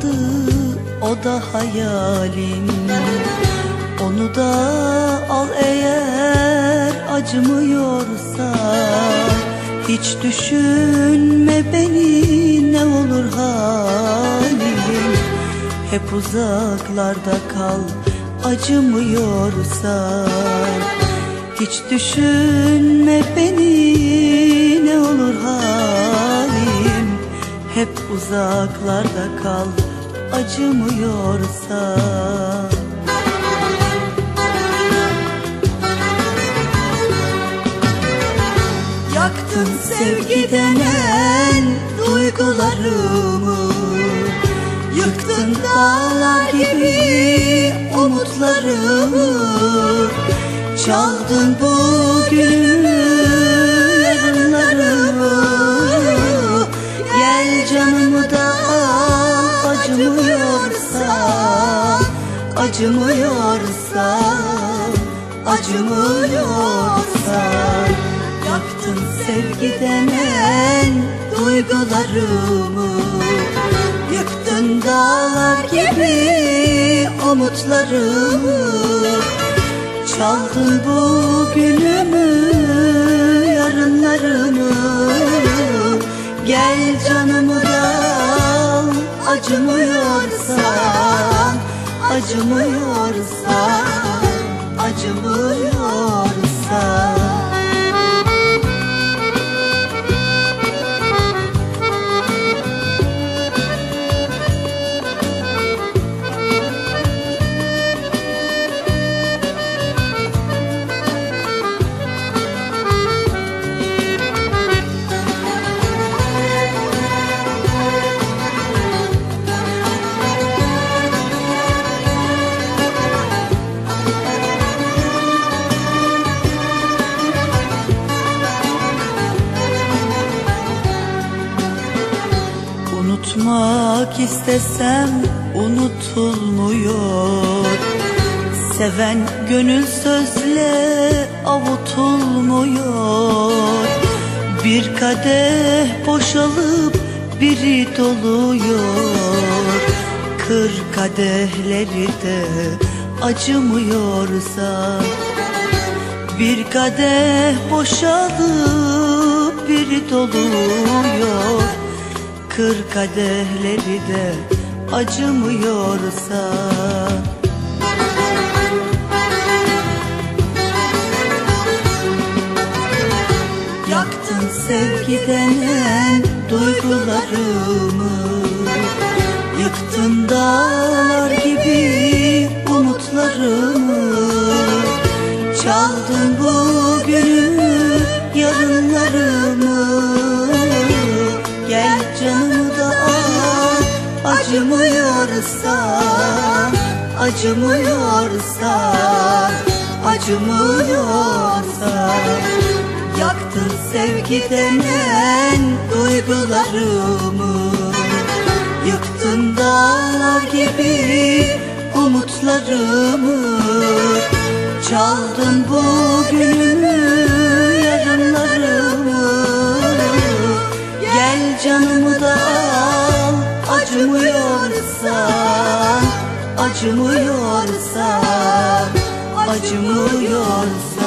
kaldı o da hayalim. Onu da al eğer acımıyorsa. Hiç düşünme beni ne olur halim. Hep uzaklarda kal acımıyorsa. Hiç düşünme beni ne olur halim. Hep uzaklarda kal acımıyorsa. Yaktın sevgi denen duygularımı. Yıktın dağlar gibi umutlarımı. Çaldın bugünümü yarınlarımı. Gel canımı da acımıyorsa Acımıyorsa Acımıyorsa. Yaktın sevgi denen duygularımı. Yıktın dağlar gibi umutlarımı. Çaldın bugünümü yarınlarımı. Gel canımı da acımıyorsa Acımıyorsa Acımıyorsa Unutmak istesem unutulmuyor. Seven gönül sözle avutulmuyor Bir kadeh boşalıp biri doluyor. Kır kadehleri de acımıyorsa. Bir kadeh boşalıp biri doluyor Kır kadehleri de acımıyorsa. Yaktın sevgi denen duygularımı Yıktın dağlar gibi canımı da al acımıyorsa Acımıyorsa Acımıyorsa Yaktın sevgi denen duygularımı Yıktın dağlar gibi umutlarımı. Çaldın bugünümü canımı da al acımıyorsa Acımıyorsa Acımıyorsa